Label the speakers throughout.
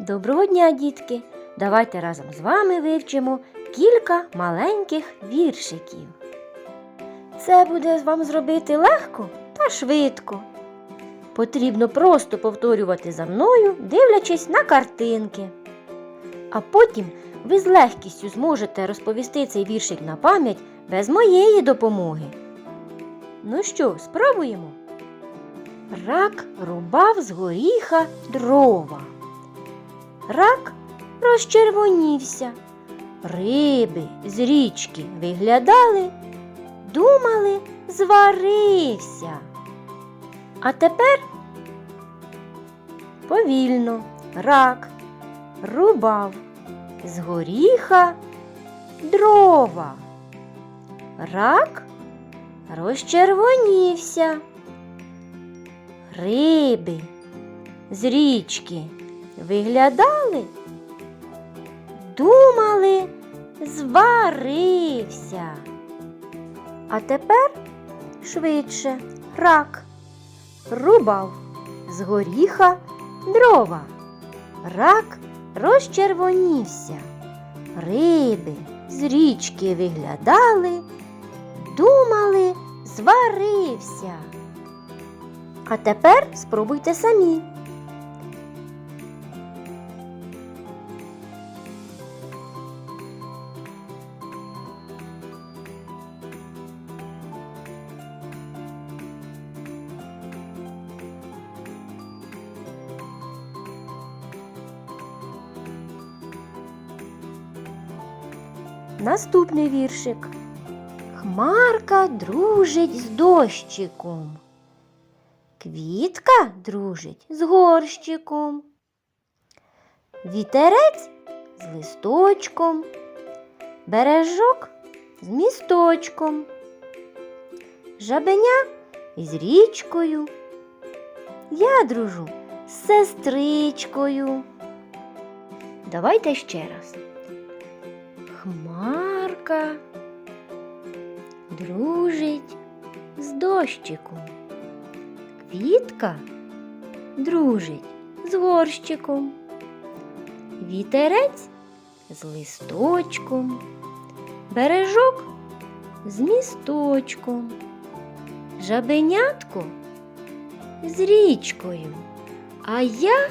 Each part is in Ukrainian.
Speaker 1: Доброго дня, дітки! Давайте разом з вами вивчимо кілька маленьких віршиків. Це буде вам зробити легко та швидко. Потрібно просто повторювати за мною, дивлячись на картинки. А потім ви з легкістю зможете розповісти цей віршик на пам'ять без моєї допомоги. Ну що, спробуємо? Рак рубав з горіха дрова. Рак розчервонівся. Риби з річки виглядали, думали, зварився. А тепер повільно рак рубав з горіха дрова. Рак розчервонівся. Риби з річки виглядали, думали, зварився. А тепер швидше рак рубав з горіха дрова. Рак розчервонівся. Риби з річки виглядали, думали, зварився. А тепер спробуйте самі. Наступний віршик. Хмарка дружить з дощиком. Квітка дружить з горщиком. Вітерець з листочком. Бережок з місточком. Жабеня із річкою. Я дружу з сестричкою. Давайте ще раз. Хмарка дружить з дощиком. Квітка дружить з горщиком. Вітерець з листочком. Бережок з місточком. Жабенятко з річкою. А я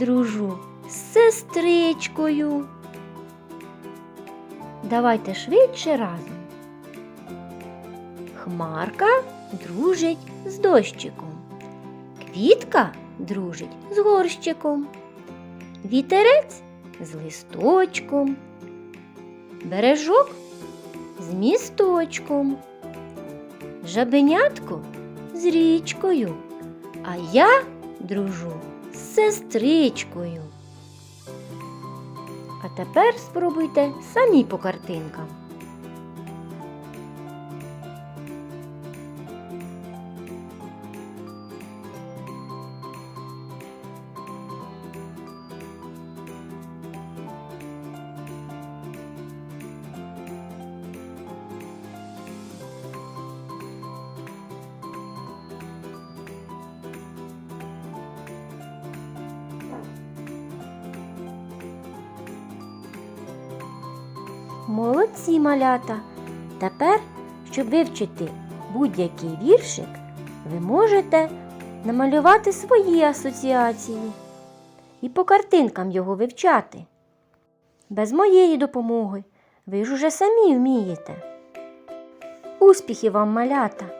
Speaker 1: дружу з сестричкою. Давайте швидше разом. Хмарка дружить з дощиком. Квітка дружить з горщиком. Вітерець з листочком. Бережок з місточком. Жабенятко з річкою. А я дружу з сестричкою. А тепер спробуйте самі по картинкам. Молодці малята! Тепер, щоб вивчити будь-який віршик, ви можете намалювати свої асоціації і по картинкам його вивчати. Без моєї допомоги ви ж уже самі вмієте. Успіхів вам, малята!